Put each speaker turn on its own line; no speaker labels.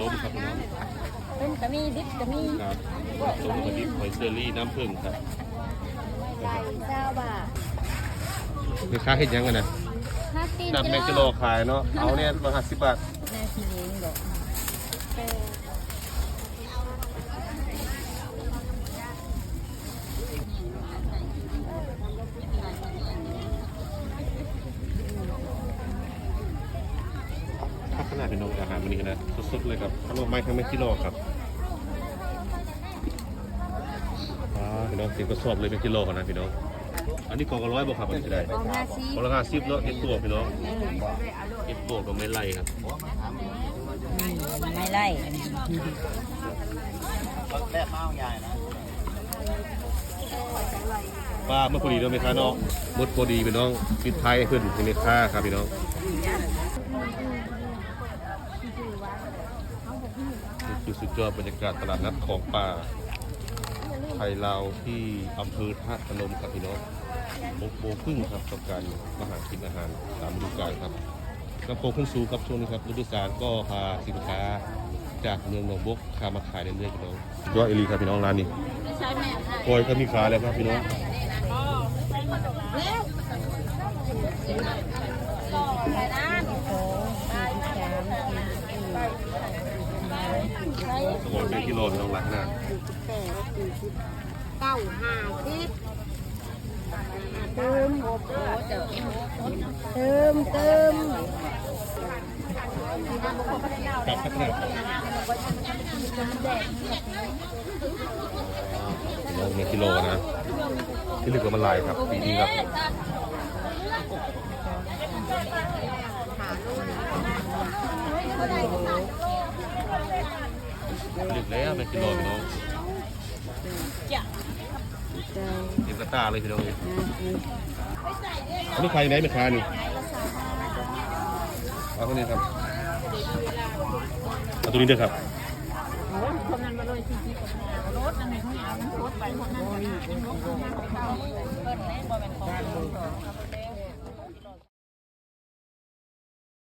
ต้มครับพี่น้อง
เป็นกะมีดิบกะมี
ครับต้มกระดิ่งหอยเซอรี่น้ำผึ้งครับ
ไก่เจ้าบ่า
มีค่าเห็ดยังกันนะ
ห้าสิบ
นำแมงกิโลขายเนาะเอาเนี่ยมาห้าสิบบาท
แม่พี่เลี้ยงดอก
ขนาดเป็นนมอาหารวันนี้นะสดๆเลยครับขนมไม้ทั้งแมงกิโลครับอ่าพี่น้องเต็มกระสอบเลยแมงกิโลก่อนนะพี่น้องอันนี้กองละร้อยบ่ครับอันนี้จะได้
กองห้าสิบ
กองละห้าสิบเนาะเอ็ดตัวพี่น้องเอ็ดตัวก็ไม่ไล่ครับ
ไม่ไล่
ปลาเมื่อพอดีเนาะไหมคะน้องหมดพอดีพี่น้องปิดท้ายให้เพื่อนเป็นค่าครับพี่น้อง นี่คือสุดยอดบรรยากาศตลาดนัดของป่าไทยลาวที่อำเภอท่าตุพนมครับพี่น้องหกโมงครึ่งครับกับการมาหากินอาหารตามฤดูกาลครับน้ำโพขึ้นสูงครับช่วงนี้ครับฤดูกาลก็พาสินค้าจากเมืองหนองบกพามาขายเรื่อยๆพี่น้องยอดเอลีครับพี่น้องร้านนี้
ใช่แม่ค่ะ
กอยก็มีขายแล้วครับพี่น้อง สมองเป็นกิโลพี่น้องรักหน้า
เก้าห้าสิบเติมเติมเติม
กับสักหน่อยพี่น้องเป็นกิโลนะที่เหลือมันลายครับปีนี้ครับ เหลือแล้วเป็นกิโลพี่น้องเต็มกระตาเลยพี่น้องนี่อันนี้ใครไหนเป็นค้านี่เอาคนนี้ครับเอาตัวนี้ด้วยครับ
คนนั้นมาเลยสี่สิบรถนั่นไงเขาเอารถไปคนนั้นก็ได้รถเขาเปิ้ลแน่บ่เป็นของ